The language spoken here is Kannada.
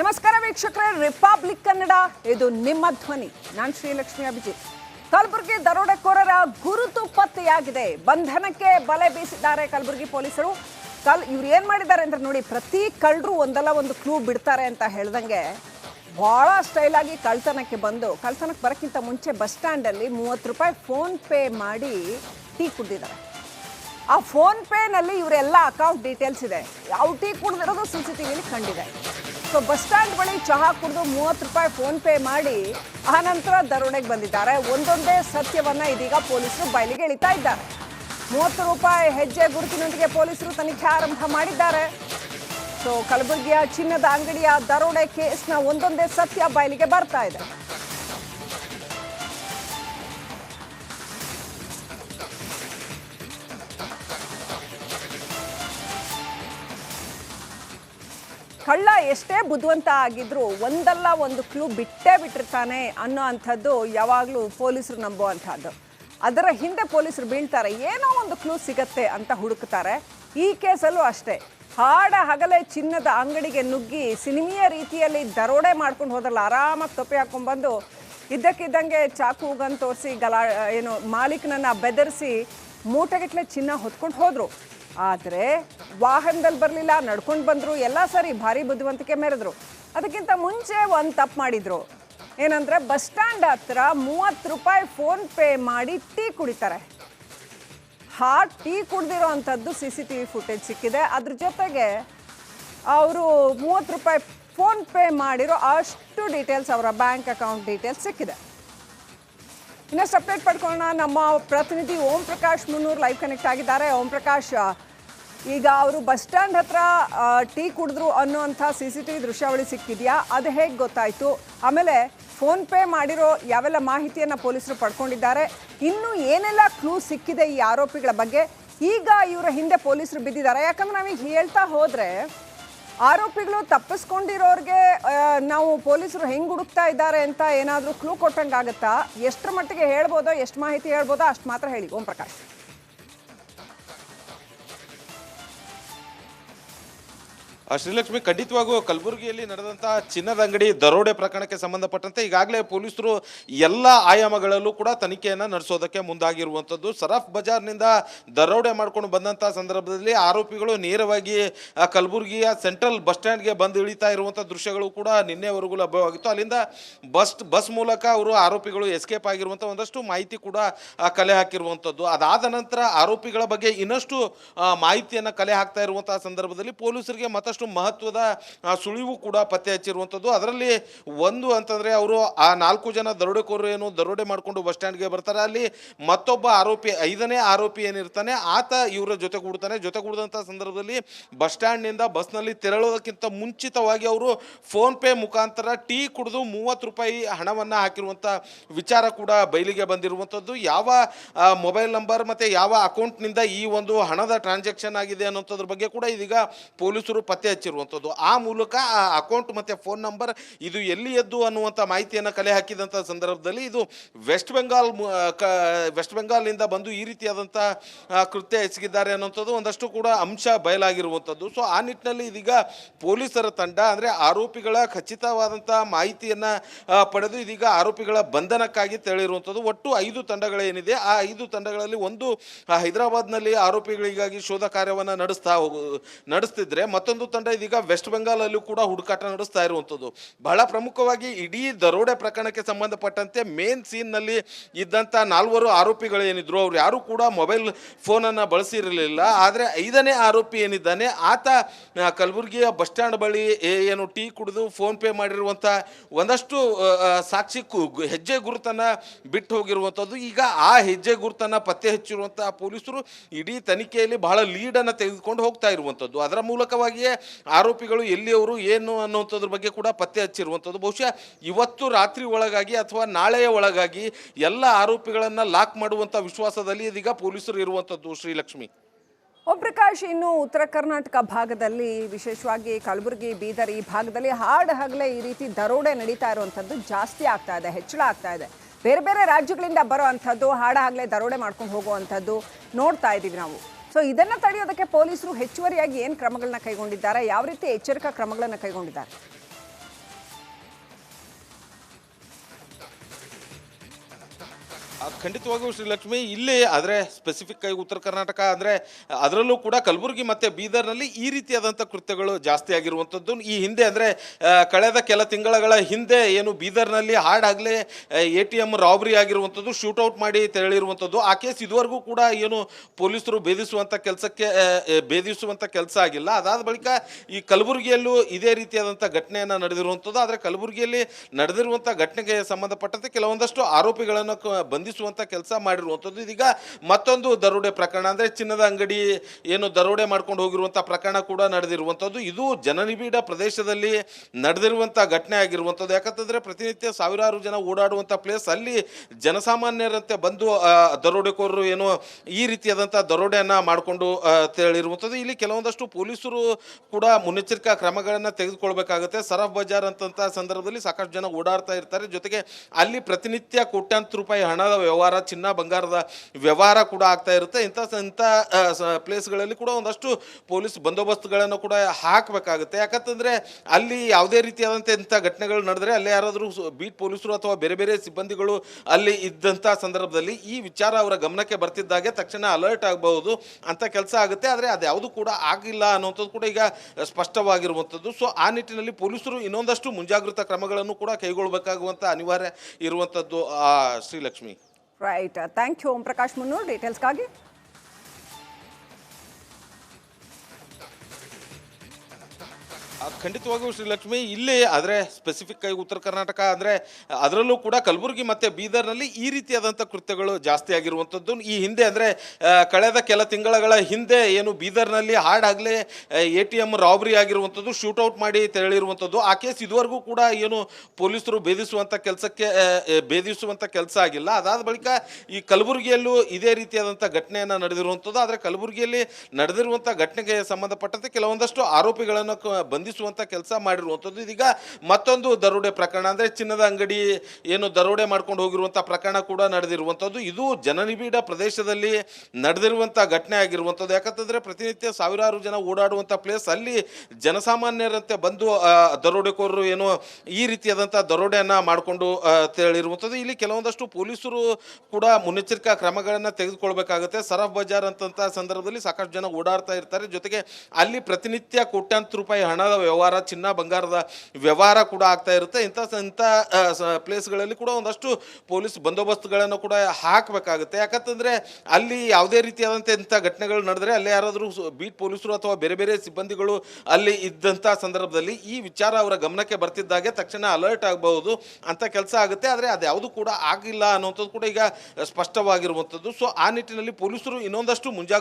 ನಮಸ್ಕಾರ ವೀಕ್ಷಕರೇ ರಿಪಬ್ಲಿಕ್ ಕನ್ನಡ ಇದು ನಿಮ್ಮ ಧ್ವನಿ. ನಾನು ಶ್ರೀಲಕ್ಷ್ಮಿ ಅಭಿಜಿತ್. ಕಲಬುರಗಿ ದರೋಡೆಕೋರರ ಗುರುತು ಪತ್ತೆಯಾಗಿದೆ. ಬಂಧನಕ್ಕೆ ಬಲೆ ಬೀಸಿದ್ದಾರೆ ಕಲಬುರಗಿ ಪೊಲೀಸರು. ಕಲ್ ಇವ್ರು ಏನು ಮಾಡಿದ್ದಾರೆ ಅಂದ್ರೆ ನೋಡಿ, ಪ್ರತಿ ಕಳ್ಳರು ಒಂದಲ್ಲ ಒಂದು ಕ್ಲೂ ಬಿಡ್ತಾರೆ ಅಂತ ಹೇಳ್ದಂಗೆ ಭಾಳ ಸ್ಟೈಲಾಗಿ ಕಳ್ತನಕ್ಕೆ ಬಂದು ಕಳ್ತನಕ್ಕೆ ಬರೋಕ್ಕಿಂತ ಮುಂಚೆ ಬಸ್ ಸ್ಟ್ಯಾಂಡಲ್ಲಿ ಮೂವತ್ತು ರೂಪಾಯಿ ಫೋನ್ ಪೇ ಮಾಡಿ ಟೀ ಕುಡಿದಿದ್ದಾರೆ. ಆ ಫೋನ್ ಪೇನಲ್ಲಿ ಇವರೆಲ್ಲ ಅಕೌಂಟ್ ಡೀಟೇಲ್ಸ್ ಇದೆ. ಯಾವ ಟೀ ಕುಡಿದಿರೋದು ಸಿ ಸಿ ಟಿ ವಿಲಿ ಕಂಡಿದೆ. ಸೊ ಬಸ್ ಸ್ಟ್ಯಾಂಡ್ ಬಳಿ ಚಹಾ ಕುಡಿದು ಮೂವತ್ತು ರೂಪಾಯಿ ಫೋನ್ ಪೇ ಮಾಡಿ ಆನಂತರ ನಂತರ ದರೋಡೆಗೆ ಬಂದಿದ್ದಾರೆ. ಒಂದೊಂದೇ ಸತ್ಯವನ್ನ ಇದೀಗ ಪೊಲೀಸರು ಬಯಲಿಗೆ ಇಳಿತಾ ಇದ್ದಾರೆ. ಮೂವತ್ತು ರೂಪಾಯಿ ಹೆಜ್ಜೆ ಗುರುತಿನೊಂದಿಗೆ ಪೊಲೀಸರು ತನಿಖೆ ಆರಂಭ ಮಾಡಿದ್ದಾರೆ. ಸೊ ಕಲಬುರಗಿಯ ಚಿನ್ನದ ಅಂಗಡಿಯ ದರೋಡೆ ಕೇಸ್ನ ಒಂದೊಂದೇ ಸತ್ಯ ಬಯಲಿಗೆ ಬರ್ತಾ ಇದೆ. ಕಳ್ಳ ಎಷ್ಟೇ ಬುದ್ಧಿವಂತ ಆಗಿದ್ರು ಒಂದಲ್ಲ ಒಂದು ಕ್ಲೂ ಬಿಟ್ಟೇ ಬಿಟ್ಟಿರ್ತಾನೆ ಅನ್ನೋ ಅಂಥದ್ದು ಯಾವಾಗಲೂ ಪೊಲೀಸರು ನಂಬುವಂಥದ್ದು. ಅದರ ಹಿಂದೆ ಪೊಲೀಸರು ಬೀಳ್ತಾರೆ, ಏನೋ ಒಂದು ಕ್ಲೂ ಸಿಗತ್ತೆ ಅಂತ ಹುಡುಕ್ತಾರೆ. ಈ ಕೇಸಲ್ಲೂ ಅಷ್ಟೇ. ಹಾಡ ಹಗಲೆ ಚಿನ್ನದ ಅಂಗಡಿಗೆ ನುಗ್ಗಿ ಸಿನಿಮೀಯ ರೀತಿಯಲ್ಲಿ ದರೋಡೆ ಮಾಡ್ಕೊಂಡು ಹೋದ್ರಲ್ಲ ಆರಾಮಾಗಿ ತೊಪ್ಪೆ ಹಾಕೊಂಡ್ಬಂದು ಇದ್ದಕ್ಕಿದ್ದಂಗೆ ಚಾಕು ಗನ್ ತೋರಿಸಿ ಗಲಾ, ಏನು ಮಾಲೀಕನನ್ನು ಬೆದರಿಸಿ ಮೂಟೆಗಟ್ಟಲೆ ಚಿನ್ನ ಹೊತ್ಕೊಂಡು ಹೋದ್ರು. ಆದರೆ ವಾಹನದಲ್ಲಿ ಬರಲಿಲ್ಲ, ನಡ್ಕೊಂಡು ಬಂದರು, ಎಲ್ಲ ಸರಿ ಭಾರಿ ಬುದ್ಧಿವಂತಿಕೆ ಮೆರೆದ್ರು. ಅದಕ್ಕಿಂತ ಮುಂಚೆ ಒಂದು ತಪ್ಪು ಮಾಡಿದರು. ಏನಂದರೆ ಬಸ್ ಸ್ಟ್ಯಾಂಡ್ ಹತ್ರ ಮೂವತ್ತು ರೂಪಾಯಿ ಫೋನ್ ಪೇ ಮಾಡಿ ಟೀ ಕುಡಿತಾರೆ. ಹಾ, ಟೀ ಕುಡ್ದಿರೋ ಅಂಥದ್ದು C C T V footage ಸಿಕ್ಕಿದೆ. ಅದ್ರ ಜೊತೆಗೆ ಅವರು ಮೂವತ್ತು ರೂಪಾಯಿ ಫೋನ್ಪೇ ಮಾಡಿರೋ ಅಷ್ಟು ಡೀಟೇಲ್ಸ್ ಅವರ ಬ್ಯಾಂಕ್ ಅಕೌಂಟ್ ಡೀಟೇಲ್ಸ್ ಸಿಕ್ಕಿದೆ. ಇನ್ನಷ್ಟು ಅಪ್ಡೇಟ್ ಪಡ್ಕೊಳ್ಳೋಣ. ನಮ್ಮ ಪ್ರತಿನಿಧಿ ಓಂ ಪ್ರಕಾಶ್ ಮುನ್ನೂರು ಲೈವ್ ಕನೆಕ್ಟ್ ಆಗಿದ್ದಾರೆ. ಓಂ ಪ್ರಕಾಶ್ ಈಗ ಅವರು ಬಸ್ ಸ್ಟ್ಯಾಂಡ್ ಹತ್ರ ಟೀ ಕುಡಿದ್ರು ಅನ್ನುವಂಥ ಸಿ ಸಿ ಟಿ ವಿ ದೃಶ್ಯಾವಳಿ ಸಿಕ್ಕಿದೆಯಾ? ಅದು ಹೇಗೆ ಗೊತ್ತಾಯಿತು? ಆಮೇಲೆ ಫೋನ್ ಪೇ ಮಾಡಿರೋ ಯಾವೆಲ್ಲ ಮಾಹಿತಿಯನ್ನು ಪೊಲೀಸರು ಪಡ್ಕೊಂಡಿದ್ದಾರೆ? ಇನ್ನು ಏನೆಲ್ಲ ಕ್ಲೂ ಸಿಕ್ಕಿದೆ ಈ ಆರೋಪಿಗಳ ಬಗ್ಗೆ? ಈಗ ಇವರ ಹಿಂದೆ ಪೊಲೀಸರು ಬಿದ್ದಿದ್ದಾರೆ. ಯಾಕಂದ್ರೆ ನಾವೀಗ ಹೇಳ್ತಾ ಹೋದರೆ ಆರೋಪಿಗಳು ತಪ್ಪಿಸ್ಕೊಂಡಿರೋರಿಗೆ ನಾವು ಪೊಲೀಸರು ಹೆಂಗ್ ಹುಡುಕ್ತಾ ಇದ್ದಾರೆ ಅಂತ ಏನಾದರೂ ಕ್ಲೂ ಕೊಟ್ಟಂಗಾಗತ್ತಾ? ಎಷ್ಟರ ಮಟ್ಟಿಗೆ ಹೇಳ್ಬೋದೋ, ಎಷ್ಟು ಮಾಹಿತಿ ಹೇಳ್ಬೋದೋ ಅಷ್ಟು ಮಾತ್ರ ಹೇಳಿ. ಓಂ ಪ್ರಕಾಶ್. ಶ್ರೀಲಕ್ಷ್ಮಿ ಖಂಡಿತವಾಗೂ ಕಲಬುರಗಿಯಲ್ಲಿ ನಡೆದಂತಹ ಚಿನ್ನದ ಅಂಗಡಿ ದರೋಡೆ ಪ್ರಕರಣಕ್ಕೆ ಸಂಬಂಧಪಟ್ಟಂತೆ ಈಗಾಗಲೇ ಪೊಲೀಸರು ಎಲ್ಲ ಆಯಾಮಗಳಲ್ಲೂ ಕೂಡ ತನಿಖೆಯನ್ನು ನಡೆಸೋದಕ್ಕೆ ಮುಂದಾಗಿರುವಂಥದ್ದು. ಸರಫ್ ಬಜಾರ್ನಿಂದ ದರೋಡೆ ಮಾಡಿಕೊಂಡು ಬಂದಂತಹ ಸಂದರ್ಭದಲ್ಲಿ ಆರೋಪಿಗಳು ನೇರವಾಗಿ ಕಲಬುರಗಿಯ ಸೆಂಟ್ರಲ್ ಬಸ್ ಸ್ಟ್ಯಾಂಡ್ಗೆ ಬಂದು ಇಳಿತಾ ಇರುವಂಥ ದೃಶ್ಯಗಳು ಕೂಡ ನಿನ್ನೆವರೆಗೂ ಲಭ್ಯವಾಗಿತ್ತು. ಅಲ್ಲಿಂದ ಬಸ್ ಬಸ್ ಮೂಲಕ ಅವರು ಆರೋಪಿಗಳು ಎಸ್ಕೇಪ್ ಆಗಿರುವಂಥ ಒಂದಷ್ಟು ಮಾಹಿತಿ ಕೂಡ ಕಲೆ ಹಾಕಿರುವಂಥದ್ದು. ಅದಾದ ನಂತರ ಆರೋಪಿಗಳ ಬಗ್ಗೆ ಇನ್ನಷ್ಟು ಮಾಹಿತಿಯನ್ನು ಕಲೆ ಹಾಕ್ತಾ ಇರುವಂತಹ ಸಂದರ್ಭದಲ್ಲಿ ಪೊಲೀಸರಿಗೆ ಮತ್ತಷ್ಟು ಮಹತ್ವದ ಸುಳಿವು ಕೂಡ ಪತ್ತೆ ಹಚ್ಚಿರುವಂಥದ್ದು ಅದರಲ್ಲಿ ಒಂದು ಅಂತಂದರೆ ಅವರು ಆ ನಾಲ್ಕು ಜನ ದರೋಡೆಕೋರು ಏನು ದರೋಡೆ ಮಾಡಿಕೊಂಡು ಬಸ್ ಸ್ಟ್ಯಾಂಡ್ಗೆ ಬರ್ತಾರೆ. ಅಲ್ಲಿ ಮತ್ತೊಬ್ಬ ಆರೋಪಿ, ಐದನೇ ಆರೋಪಿ ಏನಿರ್ತಾನೆ, ಆತ ಇವರ ಜೊತೆ ಕುಡ್ತಾನೆ. ಜೊತೆ ಜೊತೆಗೂಡಿದಂಥ ಸಂದರ್ಭದಲ್ಲಿ ಬಸ್ ಸ್ಟ್ಯಾಂಡ್ನಿಂದ ಬಸ್ನಲ್ಲಿ ತೆರಳೋದಕ್ಕಿಂತ ಮುಂಚಿತವಾಗಿ ಅವರು ಫೋನ್ ಪೇ ಮುಖಾಂತರ ಟೀ ಕುಡಿದು ಮೂವತ್ತು ರೂಪಾಯಿ ಹಣವನ್ನು ಹಾಕಿರುವಂಥ ವಿಚಾರ ಕೂಡ ಬಯಲಿಗೆ ಬಂದಿರುವಂಥದ್ದು. ಯಾವ ಮೊಬೈಲ್ ನಂಬರ್ ಮತ್ತು ಯಾವ ಅಕೌಂಟ್ನಿಂದ ಈ ಒಂದು ಹಣದ ಟ್ರಾನ್ಸಾಕ್ಷನ್ ಆಗಿದೆ ಅನ್ನೋಂಥದ್ರ ಬಗ್ಗೆ ಕೂಡ ಇದೀಗ ಪೊಲೀಸರು ಪತ್ತೆ ಹಚ್ಚಿರುವಂಥದ್ದು. ಆ ಮೂಲಕ ಆ ಅಕೌಂಟ್ ಮತ್ತು ಫೋನ್ ನಂಬರ್ ಇದು ಎಲ್ಲಿ ಎದ್ದು ಅನ್ನುವಂಥ ಮಾಹಿತಿಯನ್ನು ಕಲೆ ಹಾಕಿದಂಥ ಸಂದರ್ಭದಲ್ಲಿ ಇದು ವೆಸ್ಟ್ ಬೆಂಗಾಲ್ ವೆಸ್ಟ್ ಬೆಂಗಾಲ್ನಿಂದ ಬಂದು ಈ ರೀತಿಯಾದಂಥ ಕೃತ್ಯ ಎಸಗಿದ್ದಾರೆ ಅನ್ನೋಂಥದ್ದು ಒಂದಷ್ಟು ಕೂಡ ಅಂಶ ಬಯಲಾಗಿರುವಂಥದ್ದು. ಸೊ ಆ ನಿಟ್ಟಿನಲ್ಲಿ ಇದೀಗ ಪೊಲೀಸರ ತಂಡ ಅಂದರೆ ಆರೋಪಿಗಳ ಖಚಿತವಾದಂಥ ಮಾಹಿತಿಯನ್ನು ಪಡೆದು ಇದೀಗ ಆರೋಪಿಗಳ ಬಂಧನಕ್ಕಾಗಿ ತೆರಳಿರುವಂಥದ್ದು. ಒಟ್ಟು ಐದು ತಂಡಗಳೇನಿದೆ, ಆ ಐದು ತಂಡಗಳಲ್ಲಿ ಒಂದು ಹೈದರಾಬಾದ್ನಲ್ಲಿ ಆರೋಪಿಗಳಿಗಾಗಿ ಶೋಧ ಕಾರ್ಯವನ್ನು ನಡೆಸ್ತಾ ಹೋಗು, ನಡೆಸ್ತಿದ್ರೆ ಮತ್ತೊಂದು ತಂಡ ಇದೀಗ ವೆಸ್ಟ್ ಬೆಂಗಾಲಲ್ಲೂ ಕೂಡ ಹುಡುಕಾಟ ನಡೆಸ್ತಾ ಇರುವಂಥದ್ದು. ಬಹಳ ಪ್ರಮುಖವಾಗಿ ಇಡೀ ದರೋಡೆ ಪ್ರಕರಣಕ್ಕೆ ಸಂಬಂಧಪಟ್ಟಂತೆ ಮೇನ್ ಸೀನ್ನಲ್ಲಿ ಇದ್ದಂಥ ನಾಲ್ವರು ಆರೋಪಿಗಳು ಏನಿದ್ರು ಅವ್ರು ಯಾರು ಕೂಡ ಮೊಬೈಲ್ ಫೋನನ್ನು ಬಳಸಿರಲಿಲ್ಲ. ಆದರೆ ಐದನೇ ಆರೋಪಿ ಏನಿದ್ದಾನೆ, ಆತ ಕಲಬುರಗಿಯ ಬಸ್ ಸ್ಟ್ಯಾಂಡ್ ಬಳಿ ಏನು ಟೀ ಕುಡಿದು ಫೋನ್ ಪೇ ಮಾಡಿರುವಂಥ ಒಂದಷ್ಟು ಸಾಕ್ಷಿ ಹೆಜ್ಜೆ ಗುರುತನ್ನು ಬಿಟ್ಟು ಹೋಗಿರುವಂಥದ್ದು. ಈಗ ಆ ಹೆಜ್ಜೆ ಗುರುತನ್ನು ಪತ್ತೆ ಹಚ್ಚಿರುವಂಥ ಪೊಲೀಸರು ಇಡೀ ತನಿಖೆಯಲ್ಲಿ ಬಹಳ ಲೀಡನ್ನು ತೆಗೆದುಕೊಂಡು ಹೋಗ್ತಾ ಇರುವಂಥದ್ದು. ಅದರ ಮೂಲಕವಾಗಿಯೇ ಆರೋಪಿಗಳು ಎಲ್ಲಿಯವರು, ಏನು ಅನ್ನುವಂಥದ್ರ ಬಗ್ಗೆ ಕೂಡ ಪತ್ತೆ ಹಚ್ಚಿರುವಂಥದ್ದು. ಬಹುಶಃ ಇವತ್ತು ರಾತ್ರಿ ಒಳಗಾಗಿ ಅಥವಾ ನಾಳೆಯ ಒಳಗಾಗಿ ಎಲ್ಲ ಆರೋಪಿಗಳನ್ನು ಲಾಕ್ ಮಾಡುವಂಥ ವಿಶ್ವಾಸದಲ್ಲಿ ಇದೀಗ ಪೊಲೀಸರು ಇರುವಂಥದ್ದು ಶ್ರೀಲಕ್ಷ್ಮಿ. ಓಂ ಪ್ರಕಾಶ್ ಇನ್ನು ಉತ್ತರ ಕರ್ನಾಟಕ ಭಾಗದಲ್ಲಿ, ವಿಶೇಷವಾಗಿ ಕಲಬುರಗಿ, ಬೀದರ್ ಈ ಭಾಗದಲ್ಲಿ ಹಾಡು ಹಗಲೇ ಈ ರೀತಿ ದರೋಡೆ ನಡೀತಾ ಇರುವಂಥದ್ದು ಜಾಸ್ತಿ ಆಗ್ತಾ ಇದೆ, ಹೆಚ್ಚಳ ಆಗ್ತಾ ಇದೆ. ಬೇರೆ ಬೇರೆ ರಾಜ್ಯಗಳಿಂದ ಬರೋ ಅಂಥದ್ದು, ಹಾಡ ಹಗಲೇ ದರೋಡೆ ಮಾಡ್ಕೊಂಡು ಹೋಗುವಂಥದ್ದು ನೋಡ್ತಾ ಇದ್ದೀವಿ ನಾವು. ಸೊ ಇದನ್ನು ತಡೆಯೋದಕ್ಕೆ ಪೊಲೀಸರು ಹೆಚ್ಚುವರಿಯಾಗಿ ಏನು ಕ್ರಮಗಳನ್ನ ಕೈಗೊಂಡಿದ್ದಾರೆ? ಯಾವ ರೀತಿ ಎಚ್ಚರಿಕಾ ಕ್ರಮಗಳನ್ನು ಕೈಗೊಂಡಿದ್ದಾರೆ? ಆ, ಖಂಡಿತವಾಗಿಯೂ ಶ್ರೀಲಕ್ಷ್ಮಿ ಇಲ್ಲಿ ಆದರೆ ಸ್ಪೆಸಿಫಿಕ್ ಆಗಿ ಉತ್ತರ ಕರ್ನಾಟಕ ಅಂದರೆ ಅದರಲ್ಲೂ ಕೂಡ ಕಲಬುರಗಿ ಮತ್ತು ಬೀದರ್ನಲ್ಲಿ ಈ ರೀತಿಯಾದಂಥ ಕೃತ್ಯಗಳು ಜಾಸ್ತಿ ಆಗಿರುವಂಥದ್ದು ಈ ಹಿಂದೆ ಅಂದರೆ ಕಳೆದ ಕೆಲ ತಿಂಗಳ ಹಿಂದೆ ಏನು ಬೀದರ್ನಲ್ಲಿ ಹಾಡಾಗಲೇ ಎ ಟಿ ಎಂ ರಾಬರಿ ಆಗಿರುವಂಥದ್ದು ಶೂಟೌಟ್ ಮಾಡಿ ತೆರಳಿರುವಂಥದ್ದು ಆ ಕೇಸ್ ಇದುವರೆಗೂ ಕೂಡ ಏನು ಪೊಲೀಸರು ಭೇದಿಸುವಂಥ ಕೆಲಸಕ್ಕೆ ಭೇದಿಸುವಂಥ ಕೆಲಸ ಆಗಿಲ್ಲ. ಅದಾದ ಬಳಿಕ ಈ ಕಲಬುರಗಿಯಲ್ಲೂ ಇದೇ ರೀತಿಯಾದಂಥ ಘಟನೆಯನ್ನು ನಡೆದಿರುವಂಥದ್ದು ಆದರೆ ಕಲಬುರಗಿಯಲ್ಲಿ ನಡೆದಿರುವಂಥ ಘಟನೆಗೆ ಸಂಬಂಧಪಟ್ಟಂತೆ ಕೆಲವೊಂದಷ್ಟು ಆರೋಪಿಗಳನ್ನು ಕ- ಬಂಧಿಸುವಂಥ ಕೆಲಸ ಮಾಡಿರುವಂಥದ್ದು. ಇದೀಗ ಮತ್ತೊಂದು ದರೋಡೆ ಪ್ರಕರಣ, ಅಂದರೆ ಚಿನ್ನದ ಅಂಗಡಿ ಏನು ದರೋಡೆ ಮಾಡ್ಕೊಂಡು ಹೋಗಿರುವಂಥ ಪ್ರಕರಣ ಕೂಡ ನಡೆದಿರುವಂಥದ್ದು. ಇದು ಜನನಿಬಿಡ ಪ್ರದೇಶದಲ್ಲಿ ನಡೆದಿರುವಂಥ ಘಟನೆ ಆಗಿರುವಂಥದ್ದು. ಯಾಕಂತಂದರೆ ಪ್ರತಿನಿತ್ಯ ಸಾವಿರಾರು ಜನ ಓಡಾಡುವಂಥ ಪ್ಲೇಸ್ ಅಲ್ಲಿ ಜನಸಾಮಾನ್ಯರಂತೆ ಬಂದು ದರೋಡೆಕೋರರು ಏನು ಈ ರೀತಿಯಾದಂಥ ದರೋಡೆಯನ್ನ ಮಾಡಿಕೊಂಡು ತೆರಳಿರುವಂಥದ್ದು. ಇಲ್ಲಿ ಕೆಲವೊಂದಷ್ಟು ಪೊಲೀಸರು ಕೂಡ ಮುನ್ನೆಚ್ಚರಿಕಾ ಕ್ರಮಗಳನ್ನು ತೆಗೆದುಕೊಳ್ಬೇಕಾಗುತ್ತೆ. ಸರಫ್ ಬಜಾರ್ ಅಂತ ಸಂದರ್ಭದಲ್ಲಿ ಸಾಕಷ್ಟು ಜನ ಓಡಾಡ್ತಾ ಇರ್ತಾರೆ. ಜೊತೆಗೆ ಅಲ್ಲಿ ಪ್ರತಿನಿತ್ಯ ಕೋಟ್ಯಾಂತರ ರೂಪಾಯಿ ಹಣದ ವ್ಯವಹಾರ, ಚಿನ್ನ ಬಂಗಾರದ ವ್ಯವಹಾರ ಕೂಡ ಆಗ್ತಾ ಇರುತ್ತೆ. ಇಂಥ ಇಂಥ ಪ್ಲೇಸ್ಗಳಲ್ಲಿ ಕೂಡ ಒಂದಷ್ಟು ಪೊಲೀಸ್ ಬಂದೋಬಸ್ತ್ಗಳನ್ನು ಕೂಡ ಹಾಕಬೇಕಾಗುತ್ತೆ. ಯಾಕಂತಂದರೆ ಅಲ್ಲಿ ಯಾವುದೇ ರೀತಿಯಾದಂಥ ಇಂಥ ಘಟನೆಗಳು ನಡೆದರೆ ಅಲ್ಲಿ ಯಾರಾದರೂ ಬೀಟ್ ಪೊಲೀಸರು ಅಥವಾ ಬೇರೆ ಬೇರೆ ಸಿಬ್ಬಂದಿಗಳು ಅಲ್ಲಿ ಇದ್ದಂಥ ಸಂದರ್ಭದಲ್ಲಿ ಈ ವಿಚಾರ ಅವರ ಗಮನಕ್ಕೆ ಬರ್ತಿದ್ದಾಗೆ ತಕ್ಷಣ ಅಲರ್ಟ್ ಆಗಬಹುದು ಅಂತ ಕೆಲಸ ಆಗುತ್ತೆ. ಆದರೆ ಅದ್ಯಾವುದು ಕೂಡ ಆಗಿಲ್ಲ ಅನ್ನುವಂಥದ್ದು ಕೂಡ ಈಗ ಸ್ಪಷ್ಟವಾಗಿರುವಂಥದ್ದು. ಸೊ, ಆ ನಿಟ್ಟಿನಲ್ಲಿ ಪೊಲೀಸರು ಇನ್ನೊಂದಷ್ಟು ಮುಂಜಾಗ್ರತಾ ಕ್ರಮಗಳನ್ನು ಕೂಡ ಕೈಗೊಳ್ಳಬೇಕಾಗುವಂಥ ಅನಿವಾರ್ಯ ಇರುವಂಥದ್ದು Shrilakshmi. Right thank you Om Prakash Munnur ಡೀಟೇಲ್ಸ್ಗಾಗಿ ಖಂಡಿತವಾಗಿಯೂ ಶ್ರೀಲಕ್ಷ್ಮಿ ಇಲ್ಲಿ ಆದರೆ ಸ್ಪೆಸಿಫಿಕ್ ಆಗಿ ಉತ್ತರ ಕರ್ನಾಟಕ ಅಂದರೆ ಅದರಲ್ಲೂ ಕೂಡ ಕಲಬುರಗಿ ಮತ್ತು ಬೀದರ್ನಲ್ಲಿ ಈ ರೀತಿಯಾದಂಥ ಕೃತ್ಯಗಳು ಜಾಸ್ತಿ ಆಗಿರುವಂಥದ್ದು ಈ ಹಿಂದೆ ಅಂದರೆ ಕಳೆದ ಕೆಲ ತಿಂಗಳ ಹಿಂದೆ ಏನು ಬೀದರ್ನಲ್ಲಿ ಹಾಡಾಗಲೇ ಎ ಟಿ ಎಂ ರಾಬರಿ ಆಗಿರುವಂಥದ್ದು ಶೂಟೌಟ್ ಮಾಡಿ ತೆರಳಿರುವಂಥದ್ದು ಆ ಕೇಸ್ ಇದುವರೆಗೂ ಕೂಡ ಏನು ಪೊಲೀಸರು ಭೇದಿಸುವಂಥ ಕೆಲಸಕ್ಕೆ ಭೇದಿಸುವಂಥ ಕೆಲಸ ಆಗಿಲ್ಲ. ಅದಾದ ಬಳಿಕ ಈ ಕಲಬುರಗಿಯಲ್ಲೂ ಇದೇ ರೀತಿಯಾದಂಥ ಘಟನೆಯನ್ನು ನಡೆದಿರುವಂಥದ್ದು ಆದರೆ ಕಲಬುರಗಿಯಲ್ಲಿ ನಡೆದಿರುವಂಥ ಘಟನೆಗೆ ಸಂಬಂಧಪಟ್ಟಂತೆ ಕೆಲವೊಂದಷ್ಟು ಆರೋಪಿಗಳನ್ನು ಕ- ಬಂಧಿಸುವಂಥ ಕೆಲಸ ಮಾಡಿರುವಂಥದ್ದು. ಇದೀಗ ಮತ್ತೊಂದು ದರೋಡೆ ಪ್ರಕರಣ, ಅಂದರೆ ಚಿನ್ನದ ಅಂಗಡಿ ಏನು ದರೋಡೆ ಮಾಡ್ಕೊಂಡು ಹೋಗಿರುವಂಥ ಪ್ರಕರಣ ಕೂಡ ನಡೆದಿರುವಂಥದ್ದು. ಇದು ಜನನಿಬಿಡ ಪ್ರದೇಶದಲ್ಲಿ ನಡೆದಿರುವಂಥ ಘಟನೆ ಆಗಿರುವಂಥದ್ದು. ಯಾಕಂತಂದರೆ ಪ್ರತಿನಿತ್ಯ ಸಾವಿರಾರು ಜನ ಓಡಾಡುವಂಥ ಪ್ಲೇಸ್ ಅಲ್ಲಿ ಜನಸಾಮಾನ್ಯರಂತೆ ಬಂದು ದರೋಡೆಕೋರರು ಏನು ಈ ರೀತಿಯಾದಂಥ ದರೋಡೆಯನ್ನ ಮಾಡಿಕೊಂಡು ತೆರಳಿರುವಂಥದ್ದು. ಇಲ್ಲಿ ಕೆಲವೊಂದಷ್ಟು ಪೊಲೀಸರು ಕೂಡ ಮುನ್ನೆಚ್ಚರಿಕಾ ಕ್ರಮಗಳನ್ನು ತೆಗೆದುಕೊಳ್ಬೇಕಾಗುತ್ತೆ. ಸರಫ್ ಬಜಾರ್ ಅಂತ ಸಂದರ್ಭದಲ್ಲಿ ಸಾಕಷ್ಟು ಜನ ಓಡಾಡ್ತಾ ಇರ್ತಾರೆ. ಜೊತೆಗೆ ಅಲ್ಲಿ ಪ್ರತಿನಿತ್ಯ ಕೋಟ್ಯಾಂತರ ರೂಪಾಯಿ ಹಣದ ವ್ಯವಹಾರ, ಚಿನ್ನ ಬಂಗಾರದ ವ್ಯವಹಾರ ಕೂಡ ಆಗ್ತಾ ಇರುತ್ತೆ. ಇಂಥ ಇಂಥ ಪ್ಲೇಸ್ಗಳಲ್ಲಿ ಕೂಡ ಒಂದಷ್ಟು ಪೊಲೀಸ್ ಬಂದೋಬಸ್ತ್ಗಳನ್ನು ಕೂಡ ಹಾಕಬೇಕಾಗುತ್ತೆ. ಯಾಕಂತಂದರೆ ಅಲ್ಲಿ ಯಾವುದೇ ರೀತಿಯಾದಂಥ ಇಂಥ ಘಟನೆಗಳು ನಡೆದರೆ ಅಲ್ಲಿ ಯಾರಾದರೂ ಬೀಟ್ ಪೊಲೀಸರು ಅಥವಾ ಬೇರೆ ಬೇರೆ ಸಿಬ್ಬಂದಿಗಳು ಅಲ್ಲಿ ಇದ್ದಂಥ ಸಂದರ್ಭದಲ್ಲಿ ಈ ವಿಚಾರ ಅವರ ಗಮನಕ್ಕೆ ಬರ್ತಿದ್ದಾಗೆ ತಕ್ಷಣ ಅಲರ್ಟ್ ಆಗಬಹುದು ಅಂತ ಕೆಲಸ ಆಗುತ್ತೆ. ಆದರೆ ಅದ್ಯಾವುದು ಕೂಡ ಆಗಿಲ್ಲ ಅನ್ನುವಂಥದ್ದು ಕೂಡ ಈಗ ಸ್ಪಷ್ಟವಾಗಿರುವಂಥದ್ದು. ಸೊ, ಆ ನಿಟ್ಟಿನಲ್ಲಿ ಪೊಲೀಸರು ಇನ್ನೊಂದಷ್ಟು ಮುಂಜಾಗ್ರತಾ